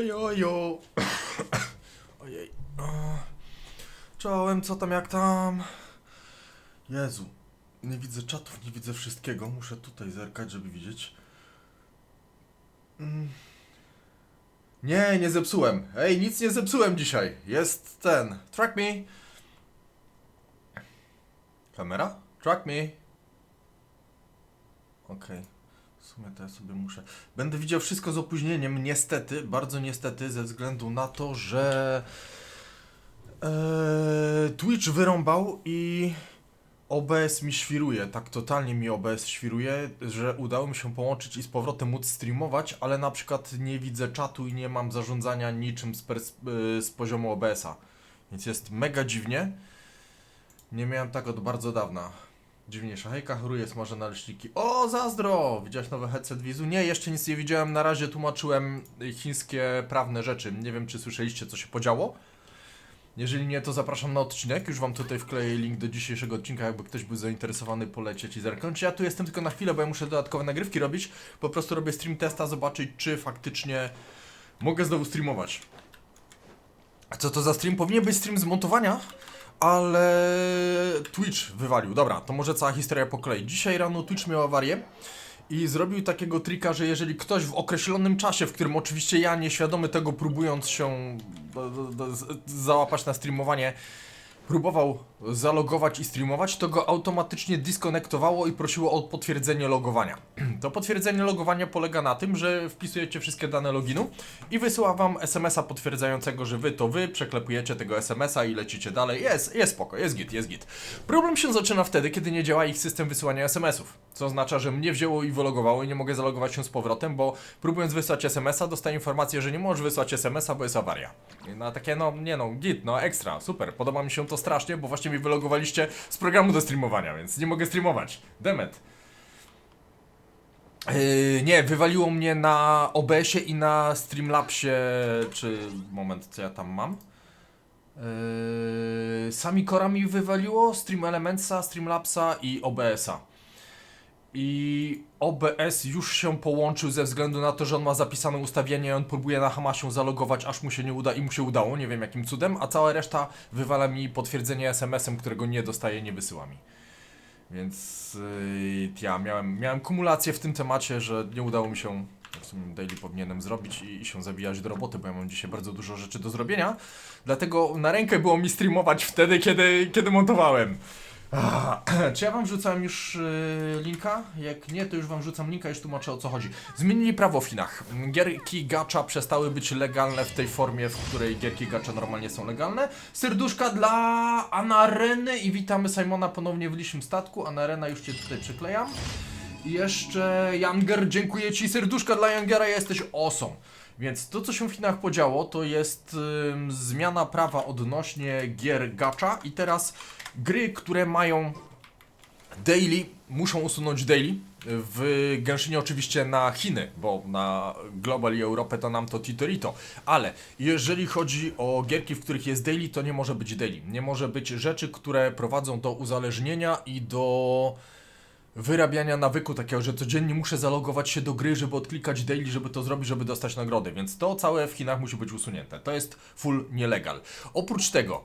Jojo. Ojej. Czołem, co tam, jak tam? Jezu. Nie widzę czatów, nie widzę wszystkiego. Muszę tutaj zerkać, żeby widzieć. Mm. Nie, nie zepsułem. Ej, nic nie zepsułem dzisiaj. Jest ten. Track me. Kamera? Track me. Okej. W sumie to ja sobie muszę. Będę widział wszystko z opóźnieniem, niestety, bardzo niestety, ze względu na to, że e, Twitch wyrąbał i OBS mi świruje, tak totalnie mi OBS świruje, że udało mi się połączyć i z powrotem móc streamować, ale na przykład nie widzę czatu i nie mam zarządzania niczym z, e, z poziomu OBS-a. Więc jest mega dziwnie. Nie miałem tak od bardzo dawna. Dziwniejsza. Hejka, choruje, smażę naleśniki. O, zazdro! Widziałeś nowy headset Wizu? Nie, jeszcze nic nie widziałem. Na razie tłumaczyłem chińskie prawne rzeczy. Nie wiem, czy słyszeliście, co się podziało. Jeżeli nie, to zapraszam na odcinek. Już wam tutaj wkleję link do dzisiejszego odcinka, jakby ktoś był zainteresowany, polecieć i zerknąć. Ja tu jestem tylko na chwilę, bo ja muszę dodatkowe nagrywki robić. Po prostu robię stream testa, zobaczyć, czy faktycznie mogę znowu streamować. Co to za stream? Powinien być stream z montowania, ale Twitch wywalił. Dobra, to może cała historia po kolei. Dzisiaj rano Twitch miał awarię i zrobił takiego trika, że jeżeli ktoś w określonym czasie, w którym oczywiście ja nieświadomy tego próbując się załapać na streamowanie, próbował zalogować i streamować, to go automatycznie diskonektowało i prosiło o potwierdzenie logowania. To potwierdzenie logowania polega na tym, że wpisujecie wszystkie dane loginu i wysyła wam SMS-a potwierdzającego, że wy to wy, przeklepujecie tego SMS-a i lecicie dalej. Jest, jest spoko, jest git, jest git. Problem się zaczyna wtedy, kiedy nie działa ich system wysyłania SMS-ów. Co oznacza, że mnie wzięło i wylogowało i nie mogę zalogować się z powrotem, bo próbując wysłać SMS-a, dostaję informację, że nie możesz wysłać SMS-a, bo jest awaria. Na takie, no, nie no, git, no ekstra, super. Podoba mi się to strasznie, bo właśnie mi wylogowaliście z programu do streamowania, więc nie mogę streamować. Demet. Yy, nie, wywaliło mnie na OBS-ie i na Streamlabsie, czy moment, co ja tam mam? Yy, sami Cora mi wywaliło, Stream Elementsa, Streamlabsa i OBS-a. I OBS już się połączył ze względu na to, że on ma zapisane ustawienie i on próbuje na Hamasie zalogować, aż mu się nie uda i mu się udało, nie wiem jakim cudem, a cała reszta wywala mi potwierdzenie SMS-em, którego nie dostaje, nie wysyła mi. Więc yy, ja miałem, miałem kumulację w tym temacie, że nie udało mi się, w sumie daily powinienem zrobić i, i się zabijać do roboty, bo ja mam dzisiaj bardzo dużo rzeczy do zrobienia. Dlatego na rękę było mi streamować wtedy, kiedy, kiedy montowałem. Czy ja wam wrzucałem już yy, linka? Jak nie, to już wam wrzucam linka, już tłumaczę o co chodzi. Zmienili prawo w Chinach. Gierki gacha przestały być legalne w tej formie, w której gierki gacha normalnie są legalne. Serduszka dla Anareny i witamy Simona ponownie w licznym statku. Anarena już cię tutaj przyklejam. I jeszcze Younger, dziękuję ci. Serduszka dla Youngera, jesteś awesome. Więc to, co się w Chinach podziało, to jest ym, zmiana prawa odnośnie gier gacha i teraz gry, które mają daily, muszą usunąć daily. W Genshinie oczywiście na Chiny, bo na Global i Europę to nam to Titorito. Ale jeżeli chodzi o gierki, w których jest daily, to nie może być daily. Nie może być rzeczy, które prowadzą do uzależnienia i do wyrabiania nawyku takiego, że codziennie muszę zalogować się do gry, żeby odklikać daily, żeby to zrobić, żeby dostać nagrody, więc to całe w Chinach musi być usunięte. To jest full nielegal. Oprócz tego,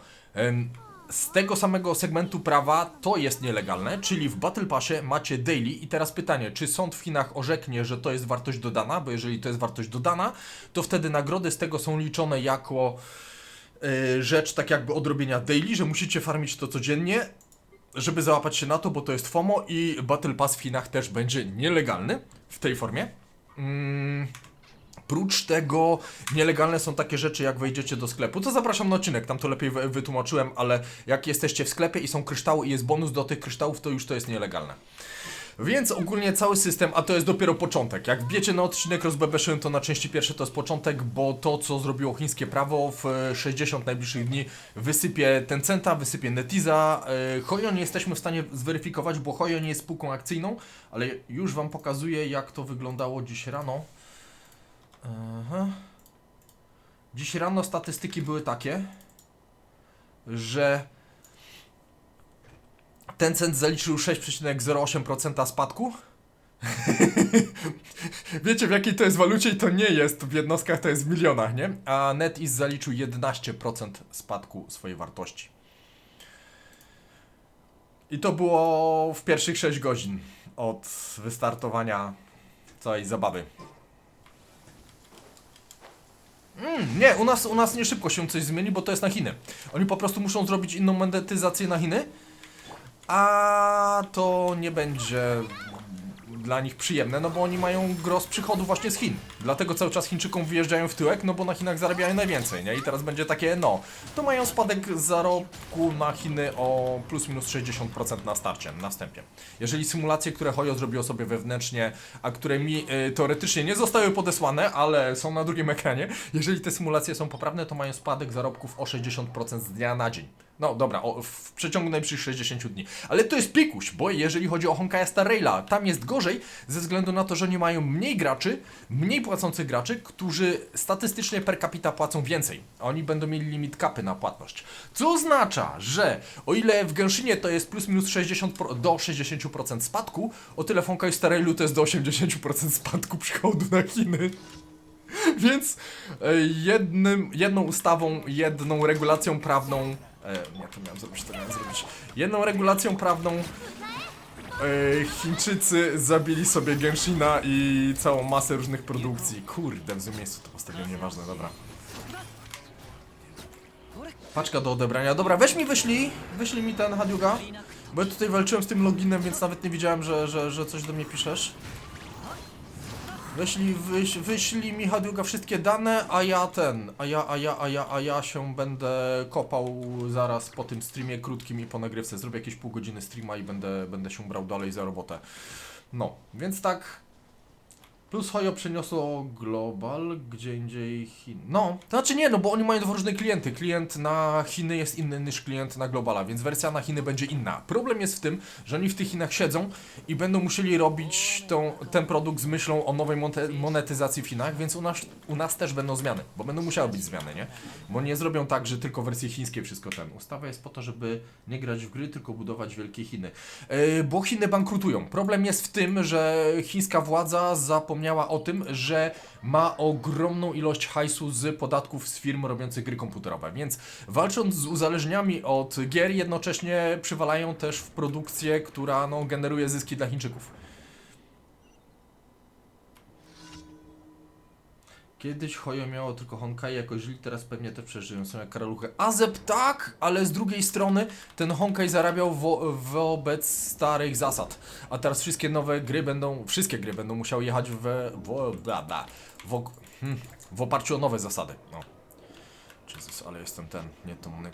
z tego samego segmentu prawa to jest nielegalne, czyli w Battle Passie macie daily i teraz pytanie, czy sąd w Chinach orzeknie, że to jest wartość dodana, bo jeżeli to jest wartość dodana, to wtedy nagrody z tego są liczone jako e, rzecz tak jakby odrobienia daily, że musicie farmić to codziennie, żeby załapać się na to, bo to jest FOMO i Battle Pass w Chinach też będzie nielegalny w tej formie. Mm. Prócz tego nielegalne są takie rzeczy, jak wejdziecie do sklepu. To zapraszam na odcinek, tam to lepiej wy- wytłumaczyłem, ale jak jesteście w sklepie i są kryształy i jest bonus do tych kryształów, to już to jest nielegalne. Więc ogólnie cały system, a to jest dopiero początek. Jak wbiecie na odcinek rozbebeszyłem to na części pierwsze to jest początek, bo to co zrobiło chińskie prawo w e, 60 najbliższych dni wysypie Tencenta, wysypie Netiza. E, Hoyo nie jesteśmy w stanie zweryfikować, bo Hoyo nie jest spółką akcyjną, ale już wam pokazuję jak to wyglądało dziś rano. Aha. Dziś rano statystyki były takie, że Tencent zaliczył 6,08% spadku Wiecie w jakiej to jest walucie i to nie jest w jednostkach, to jest w milionach, nie? A NetEase zaliczył 11% spadku swojej wartości. I to było w pierwszych 6 godzin od wystartowania całej zabawy. Mm, nie, u nas, u nas nie szybko się coś zmieni, bo to jest na Chiny. Oni po prostu muszą zrobić inną monetyzację na Chiny, a to nie będzie dla nich przyjemne, no bo oni mają gros przychodów właśnie z Chin. Dlatego cały czas Chińczykom wyjeżdżają w tyłek, no bo na Chinach zarabiają najwięcej, nie? I teraz będzie takie, no, to mają spadek zarobku na Chiny o plus minus 60% na starcie, na wstępie. Jeżeli symulacje, które Hoyo zrobiło sobie wewnętrznie, a które mi y, teoretycznie nie zostały podesłane, ale są na drugim ekranie, jeżeli te symulacje są poprawne, to mają spadek zarobków o 60% z dnia na dzień. No dobra, o, w przeciągu najbliższych 60 dni. Ale to jest pikuś, bo jeżeli chodzi o Honkaja Star Raila, tam jest gorzej ze względu na to, że oni mają mniej graczy, mniej płacących graczy, którzy statystycznie per capita płacą więcej. Oni będą mieli limit kapy na płatność. Co oznacza, że o ile w Genshinie to jest plus minus 60 pro, do 60% spadku, o tyle w Honkai Star Railu to jest do 80% spadku przychodu na Chiny. Więc e, jednym, jedną ustawą, jedną regulacją prawną. E, nie, to miałem zrobić, to miałem zrobić. Jedną regulacją prawną e, Chińczycy zabili sobie Genshina i całą masę różnych produkcji. Kurde, w złym miejscu to postawiłem, nieważne, dobra. Paczka do odebrania. Dobra, weź mi wyślij, wyślij mi ten Hadiuga. Bo ja tutaj walczyłem z tym loginem, więc nawet nie widziałem, że, że, że coś do mnie piszesz. Wyślij, wyś, wyślij mi Hadiuga wszystkie dane, a ja ten, a ja, a ja, a ja, a ja się będę kopał zaraz po tym streamie krótkim i po nagrywce. Zrobię jakieś pół godziny streama i będę, będę się brał dalej za robotę. No, więc tak. Plus Hoyo przeniosło Global, gdzie indziej Chin. No, to znaczy nie, no bo oni mają dwa różne klienty. Klient na Chiny jest inny niż klient na Globala, więc wersja na Chiny będzie inna. Problem jest w tym, że oni w tych Chinach siedzą i będą musieli robić tą, ten produkt z myślą o nowej monetyzacji w Chinach, więc u nas, u nas też będą zmiany, bo będą musiały być zmiany, nie? Bo nie zrobią tak, że tylko wersje chińskie wszystko ten. Ustawa jest po to, żeby nie grać w gry, tylko budować wielkie Chiny. Yy, bo Chiny bankrutują. Problem jest w tym, że chińska władza zapomniała o tym, że ma ogromną ilość hajsu z podatków z firm robiących gry komputerowe, więc walcząc z uzależniami od gier, jednocześnie przywalają też w produkcję, która no, generuje zyski dla Chińczyków. Kiedyś Hoyo miało tylko Honkai jako źli, teraz pewnie te przeżyją, są jak karaluchy. Azep tak, ale z drugiej strony ten Honkai zarabiał wo wobec starych zasad. A teraz wszystkie nowe gry będą, wszystkie gry będą musiały jechać w, w, bla, bla, w, ok- hmm, w oparciu o nowe zasady. No. Jezus, ale jestem ten, nie Tomunek.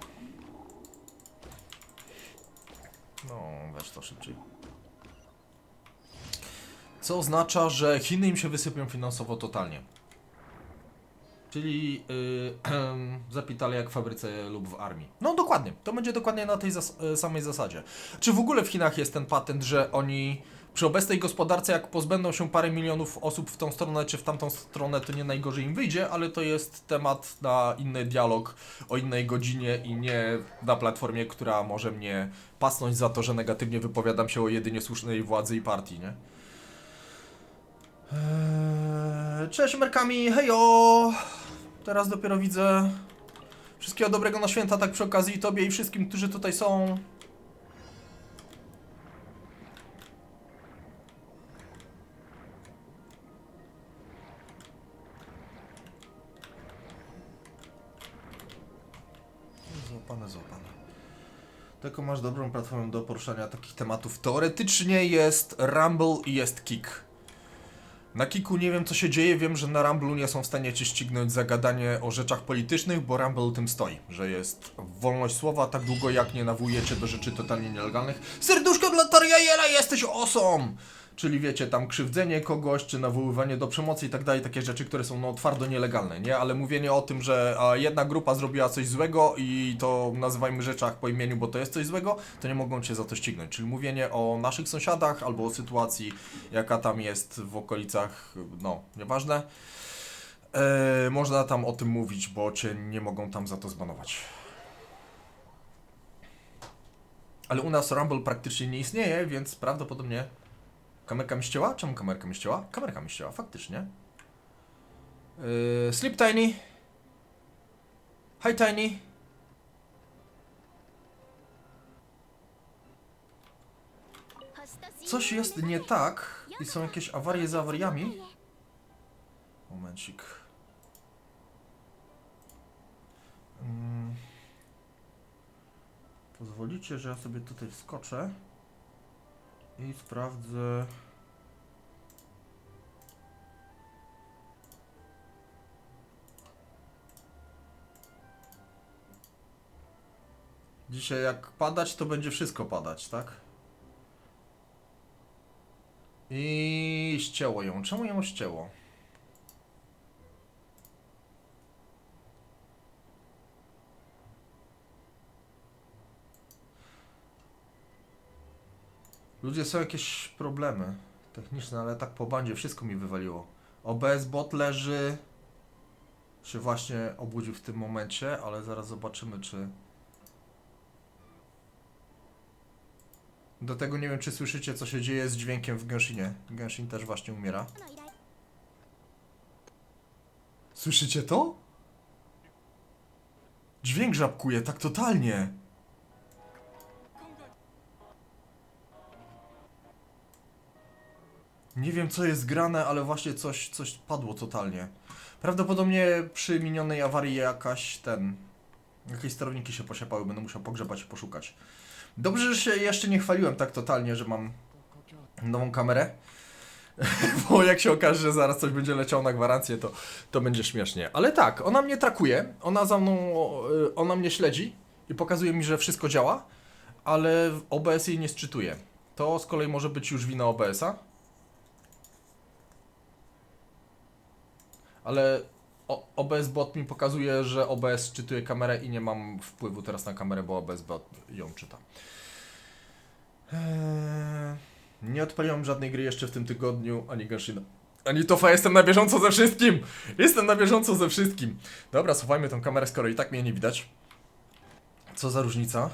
No, weź to szybciej. Co oznacza, że Chiny im się wysypią finansowo totalnie. Czyli yy, zapitali jak w fabryce lub w armii. No dokładnie, to będzie dokładnie na tej zas y, samej zasadzie. Czy w ogóle w Chinach jest ten patent, że oni przy obecnej gospodarce, jak pozbędą się parę milionów osób w tą stronę czy w tamtą stronę, to nie najgorzej im wyjdzie, ale to jest temat na inny dialog o innej godzinie i nie na platformie, która może mnie pasnąć za to, że negatywnie wypowiadam się o jedynie słusznej władzy i partii, nie? Eee, Cześć Merkami, hejo! Teraz dopiero widzę wszystkiego dobrego na święta, tak przy okazji Tobie i wszystkim, którzy tutaj są. Złapane, złapane. Tylko masz dobrą platformę do poruszania takich tematów. Teoretycznie jest Rumble i jest Kick. Na Kiku nie wiem co się dzieje, wiem, że na Rumble nie są w stanie cię ścignąć za gadanie o rzeczach politycznych, bo Rumble tym stoi, że jest wolność słowa tak długo jak nie nawołujecie do rzeczy totalnie nielegalnych. Serduszko dla Tariajela, jesteś osom! Czyli wiecie, tam krzywdzenie kogoś, czy nawoływanie do przemocy i tak dalej, takie rzeczy, które są no twardo nielegalne, nie? Ale mówienie o tym, że a, jedna grupa zrobiła coś złego i to nazywajmy rzeczach po imieniu, bo to jest coś złego, to nie mogą cię za to ścignąć. Czyli mówienie o naszych sąsiadach albo o sytuacji, jaka tam jest w okolicach, no, nieważne. E, można tam o tym mówić, bo cię nie mogą tam za to zbanować. Ale u nas Rumble praktycznie nie istnieje, więc prawdopodobnie Kamerka mi ścięła? Czemu kamerka mi ścięła? Kamerka mi ścięła, faktycznie. Yy, sleep Tiny. Hi Tiny. Coś jest nie tak i są jakieś awarie za awariami. Momencik. Mm. Pozwolicie, że ja sobie tutaj wskoczę i sprawdzę. Dzisiaj jak padać, to będzie wszystko padać, tak? I ścięło ją. Czemu ją ścięło? Ludzie, są jakieś problemy techniczne, ale tak po bandzie wszystko mi wywaliło. OBS bot leży. Się właśnie obudził w tym momencie, ale zaraz zobaczymy, czy. Do tego nie wiem, czy słyszycie, co się dzieje z dźwiękiem w Genshinie. Genshin też właśnie umiera. Słyszycie to? Dźwięk żabkuje tak totalnie. Nie wiem co jest grane, ale właśnie coś, coś padło totalnie. Prawdopodobnie przy minionej awarii jakaś ten... Jakieś sterowniki się posiepały, będę musiał pogrzebać i poszukać. Dobrze, że się jeszcze nie chwaliłem tak totalnie, że mam nową kamerę. Bo jak się okaże, że zaraz coś będzie leciało na gwarancję, to, to będzie śmiesznie. Ale tak, ona mnie trakuje, ona za mną, y, ona mnie śledzi i pokazuje mi, że wszystko działa, ale OBS jej nie sczytuje. To z kolei może być już wina OBS-a. Ale OBS bot mi pokazuje, że OBS czytuje kamerę i nie mam wpływu teraz na kamerę, bo OBS bot ją czyta. Eee, nie odpaliłem żadnej gry jeszcze w tym tygodniu, ani Genshina. Ani Tofa, jestem na bieżąco ze wszystkim! Jestem na bieżąco ze wszystkim! Dobra, schowajmy tą kamerę, skoro i tak mnie nie widać. Co za różnica?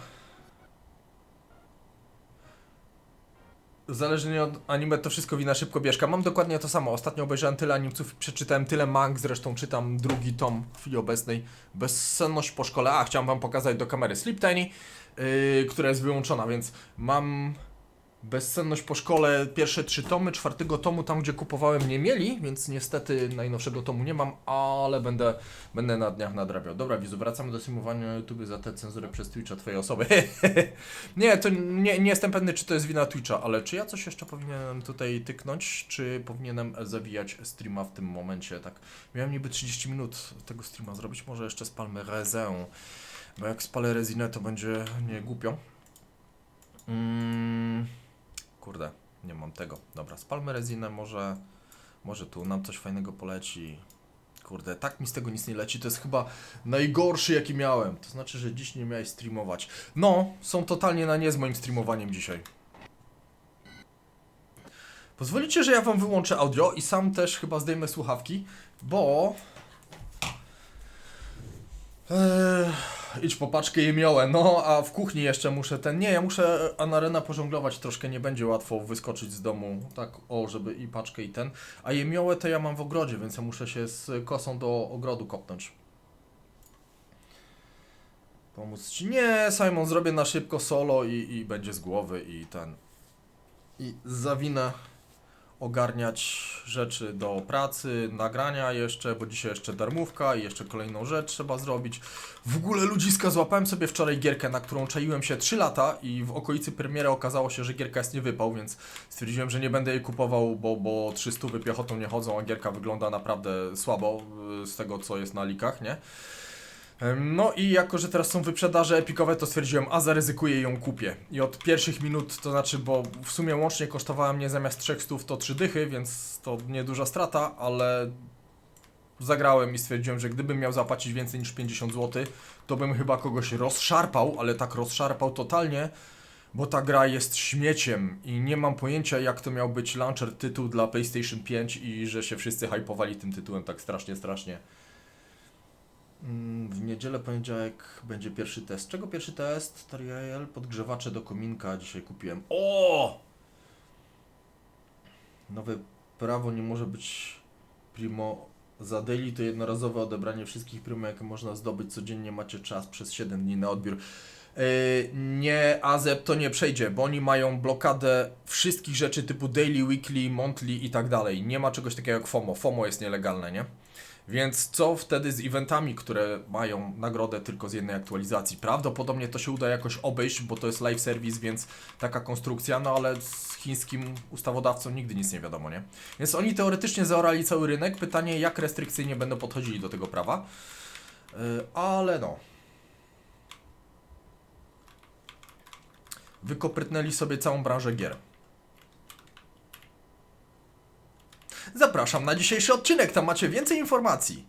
Zależnie od anime to wszystko wina szybko bieżka. Mam dokładnie to samo. Ostatnio obejrzałem tyle animców, przeczytałem tyle mang, zresztą czytam drugi tom w chwili obecnej. Bezsenność po szkole. A, chciałem wam pokazać do kamery Sleep Tiny, yy, która jest wyłączona, więc mam bezsenność po szkole. Pierwsze trzy tomy, czwartego tomu tam, gdzie kupowałem nie mieli, więc niestety najnowszego tomu nie mam, ale będę, będę na dniach nadrabiał. Dobra, Wizu, wracamy do streamowania na YouTube za tę cenzurę przez Twitcha twojej osoby. nie, to nie, nie jestem pewny, czy to jest wina Twitcha, ale czy ja coś jeszcze powinienem tutaj tyknąć, czy powinienem zawijać streama w tym momencie, tak? Miałem niby 30 minut tego streama zrobić, może jeszcze spalmy rezę, bo jak spalę rezinę, to będzie nie głupio. Mm, kurde, nie mam tego. Dobra, spalmy rezinę, może, może tu nam coś fajnego poleci. Kurde, tak mi z tego nic nie leci. To jest chyba najgorszy, jaki miałem. To znaczy, że dziś nie miałeś streamować. No, są totalnie na nie z moim streamowaniem dzisiaj. Pozwolicie, że ja wam wyłączę audio i sam też chyba zdejmę słuchawki, bo... Eee, idź po paczkę jemiołę, no a w kuchni jeszcze muszę ten... Nie, ja muszę Anarena pożonglować troszkę, nie będzie łatwo wyskoczyć z domu, tak o, żeby i paczkę i ten. A jemiołę to ja mam w ogrodzie, więc ja muszę się z kosą do ogrodu kopnąć. Pomóc ci. Nie, Simon, zrobię na szybko solo i, i będzie z głowy i ten. I zawinę ogarniać rzeczy do pracy, nagrania jeszcze, bo dzisiaj jeszcze darmówka i jeszcze kolejną rzecz trzeba zrobić. W ogóle ludziska, złapałem sobie wczoraj gierkę, na którą czaiłem się 3 lata i w okolicy premiery okazało się, że gierka jest nie wypał, więc stwierdziłem, że nie będę jej kupował, bo, bo 300 piechotą nie chodzą, a gierka wygląda naprawdę słabo y, z tego, co jest na likach, nie? No i jako, że teraz są wyprzedaże epikowe, to stwierdziłem, a zaryzykuję i ją kupię. I od pierwszych minut, to znaczy, bo w sumie łącznie kosztowała mnie zamiast 300 to 3 dychy, więc to nieduża strata, ale zagrałem i stwierdziłem, że gdybym miał zapłacić więcej niż 50 zł, to bym chyba kogoś rozszarpał, ale tak rozszarpał totalnie, bo ta gra jest śmieciem i nie mam pojęcia jak to miał być launcher tytuł dla PlayStation 5 i że się wszyscy hypowali tym tytułem tak strasznie, strasznie. Mm, W niedzielę, poniedziałek będzie pierwszy test. Czego pierwszy test? Tariel, podgrzewacze do kominka dzisiaj kupiłem. O! Nowe prawo nie może być primo za daily to jednorazowe odebranie wszystkich primo, jakie można zdobyć codziennie. Macie czas przez 7 dni na odbiór. Yy, nie, AZEP to nie przejdzie, bo oni mają blokadę wszystkich rzeczy typu daily, weekly, monthly i tak dalej. Nie ma czegoś takiego jak FOMO. FOMO jest nielegalne, nie? Więc co wtedy z eventami, które mają nagrodę tylko z jednej aktualizacji? Prawdopodobnie to się uda jakoś obejść, bo to jest live service, więc taka konstrukcja, no ale z chińskim ustawodawcą nigdy nic nie wiadomo, nie? Więc oni teoretycznie zaorali cały rynek. Pytanie, jak restrykcyjnie będą podchodzili do tego prawa. Yy, ale no. Wykoprytnęli sobie całą branżę gier. Zapraszam na dzisiejszy odcinek, tam macie więcej informacji.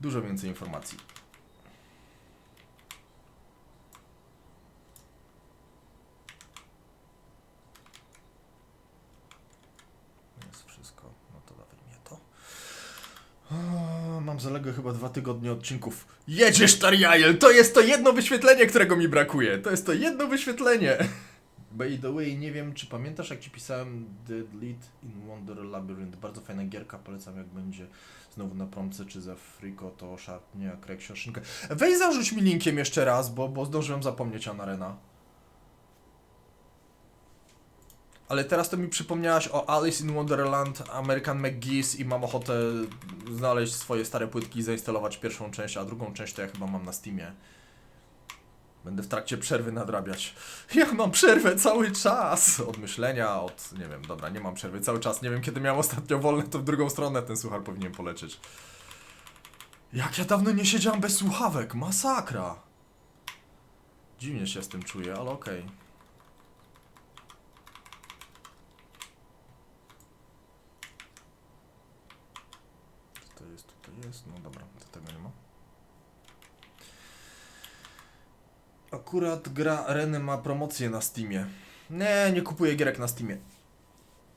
Dużo więcej informacji. Jest wszystko, no to dawaj to. Mam zaległe chyba dwa tygodnie odcinków. Jedziesz, Tariael! To jest to jedno wyświetlenie, którego mi brakuje. To jest to jedno wyświetlenie. By the way, nie wiem, czy pamiętasz, jak ci pisałem The Lead in Wonder Labyrinth. Bardzo fajna gierka, polecam, jak będzie znowu na promce, czy za friko, to szarpnie jak rek sioszynkę. Weź zarzuć mi linkiem jeszcze raz, bo, bo zdążyłem zapomnieć Anarena. Ale teraz to mi przypomniałaś o Alice in Wonderland, American McGee's i mam ochotę znaleźć swoje stare płytki i zainstalować pierwszą część, a drugą część to ja chyba mam na Steamie. Będę w trakcie przerwy nadrabiać. Ja mam przerwę cały czas od myślenia, od... nie wiem, dobra, nie mam przerwy cały czas. Nie wiem, kiedy miałem ostatnio wolne, to w drugą stronę ten słuchar powinien polecieć. Jak ja dawno nie siedziałem bez słuchawek, masakra. Dziwnie się z tym czuję, ale okej. Tutaj jest, tutaj jest, no dobra, to tego nie ma. Akurat gra Reny ma promocję na Steamie. Nie, nie kupuję gierek na Steamie.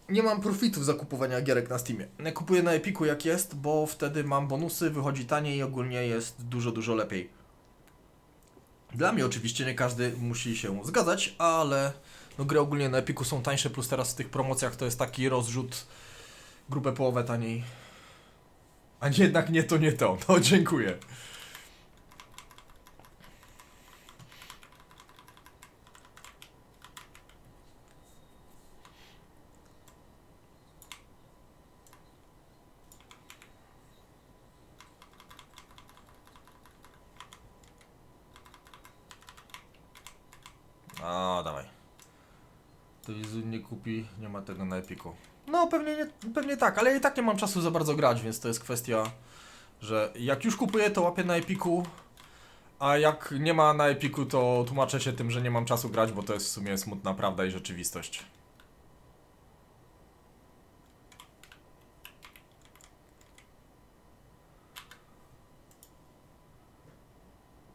Nie mam profitów za kupowania gierek na Steamie. Kupuję na Epiku jak jest, bo wtedy mam bonusy, wychodzi taniej i ogólnie jest dużo, dużo lepiej. Dla mnie oczywiście nie każdy musi się zgadzać, ale no gry ogólnie na Epiku są tańsze, plus teraz w tych promocjach to jest taki rozrzut grupę połowę taniej. A jednak nie to, nie to. No dziękuję. A, dawaj. To Jezu nie kupi, nie ma tego na Epiku. No, pewnie, nie, pewnie tak, ale i tak nie mam czasu za bardzo grać, więc to jest kwestia, że jak już kupuję, to łapię na Epiku, a jak nie ma na Epiku, to tłumaczę się tym, że nie mam czasu grać, bo to jest w sumie smutna prawda i rzeczywistość.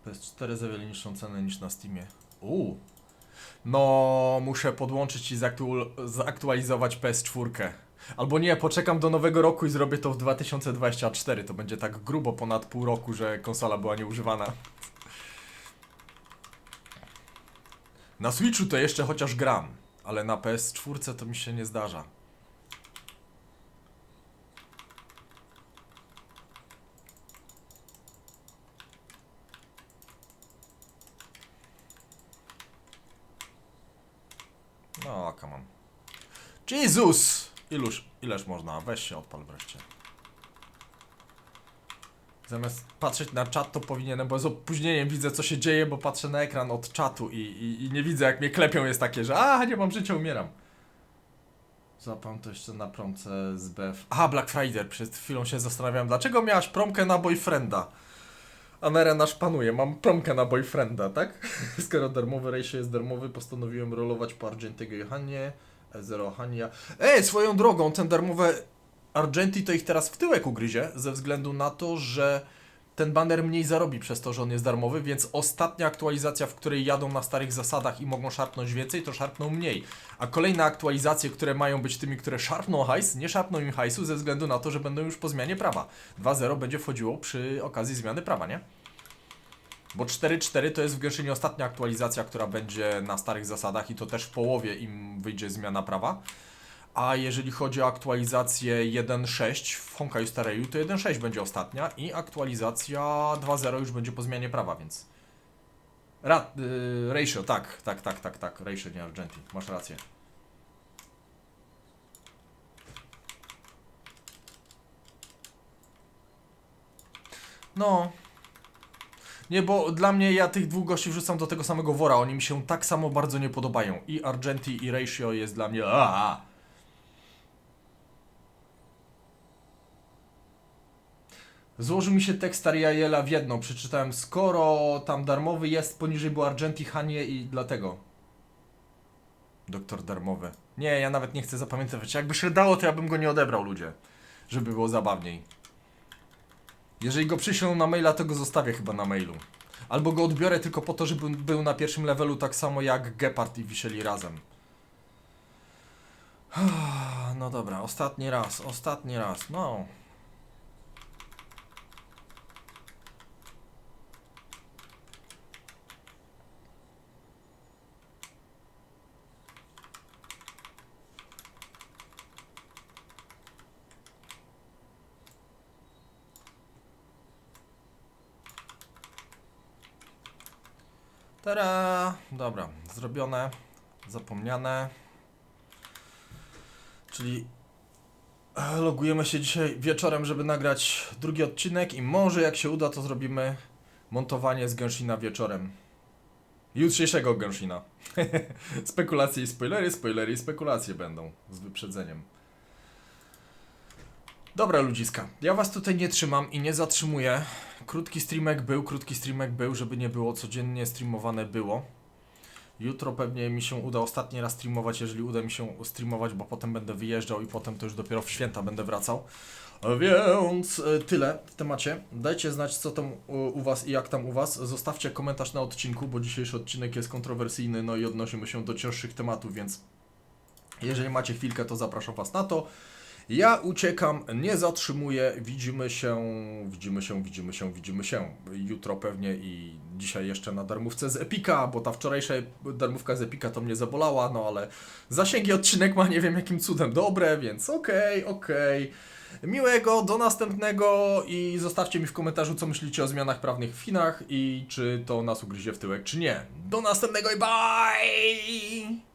PS4 za wiele niższą cenę niż na Steamie. Uuu. No, muszę podłączyć i zaktual- zaktualizować PS4. Albo nie, poczekam do nowego roku i zrobię to w 2024. To będzie tak grubo ponad pół roku, że konsola była nieużywana. Na Switchu to jeszcze chociaż gram, ale na PS4 to mi się nie zdarza. No, come on. Jezus! Iluż, ileż można? Weź się odpal wreszcie. Zamiast patrzeć na czat, to powinienem, bo z opóźnieniem widzę, co się dzieje, bo patrzę na ekran od czatu i, i, i nie widzę, jak mnie klepią, jest takie, że a, nie mam życia, umieram. Złapam to jeszcze na promce z BF. Aha, Black Friday. Przed chwilą się zastanawiałem, dlaczego miałaś promkę na boyfrienda? Amere nasz panuje, mam promkę na boyfrienda, tak? Skoro darmowy rejsie jest darmowy, postanowiłem rolować po Argentiego i Hanie. Zero Hania. Ej, swoją drogą, ten darmowy Argenti to ich teraz w tyłek ugryzie, ze względu na to, że ten banner mniej zarobi przez to, że on jest darmowy, więc ostatnia aktualizacja, w której jadą na starych zasadach i mogą szarpnąć więcej, to szarpną mniej. A kolejne aktualizacje, które mają być tymi, które szarpną hajs, nie szarpną im hajsu ze względu na to, że będą już po zmianie prawa. 2.0 będzie wchodziło przy okazji zmiany prawa, nie? Bo 4.4 to jest w Genshinie ostatnia aktualizacja, która będzie na starych zasadach i to też w połowie im wyjdzie zmiana prawa. A jeżeli chodzi o aktualizację 1.6 w Honkai Star Rail, to 1.6 będzie ostatnia i aktualizacja 2.0 już będzie po zmianie prawa, więc... Ra y, ratio, tak, tak, tak, tak, tak, ratio, nie Argenti, masz rację. No. Nie, bo dla mnie ja tych dwóch gości wrzucam do tego samego wora. Oni mi się tak samo bardzo nie podobają. I Argenti i Ratio jest dla mnie. Aaa. Złożył mi się tekst Ariela w jedną. Przeczytałem, skoro tam darmowy jest, poniżej był Argenti, Hanie i dlatego. Doktor darmowy. Nie, ja nawet nie chcę zapamiętywać. Jakby się dało, to ja bym go nie odebrał, ludzie. Żeby było zabawniej. Jeżeli go przyślą na maila, to go zostawię chyba na mailu. Albo go odbiorę tylko po to, żeby był na pierwszym levelu tak samo jak Gepard i wisieli razem. No dobra, ostatni raz, ostatni raz, no. Tada! Dobra, zrobione, zapomniane. Czyli logujemy się dzisiaj wieczorem, żeby nagrać drugi odcinek i może jak się uda, to zrobimy montowanie z Genshina wieczorem. Jutrzejszego Genshina. Spekulacje i spoilery, spoilery i spekulacje będą z wyprzedzeniem. Dobra ludziska, ja was tutaj nie trzymam i nie zatrzymuję. Krótki streamek był, krótki streamek był, żeby nie było codziennie streamowane było. Jutro pewnie mi się uda ostatni raz streamować, jeżeli uda mi się streamować, bo potem będę wyjeżdżał i potem to już dopiero w święta będę wracał. Więc e, tyle w temacie. Dajcie znać, co tam u, Was i jak tam u Was. Zostawcie komentarz na odcinku, bo dzisiejszy odcinek jest kontrowersyjny, no i odnosimy się do cięższych tematów, więc jeżeli macie chwilkę, to zapraszam Was na to. Ja uciekam, nie zatrzymuję, widzimy się, widzimy się, widzimy się, widzimy się. Jutro pewnie i dzisiaj jeszcze na darmówce z Epika, bo ta wczorajsza darmówka z Epika to mnie zabolała, no ale zasięgi odcinek ma nie wiem jakim cudem dobre, więc okej, okej. Miłego, do następnego i zostawcie mi w komentarzu, co myślicie o zmianach prawnych w Chinach i czy to nas ugryzie w tyłek, czy nie. Do następnego i bye!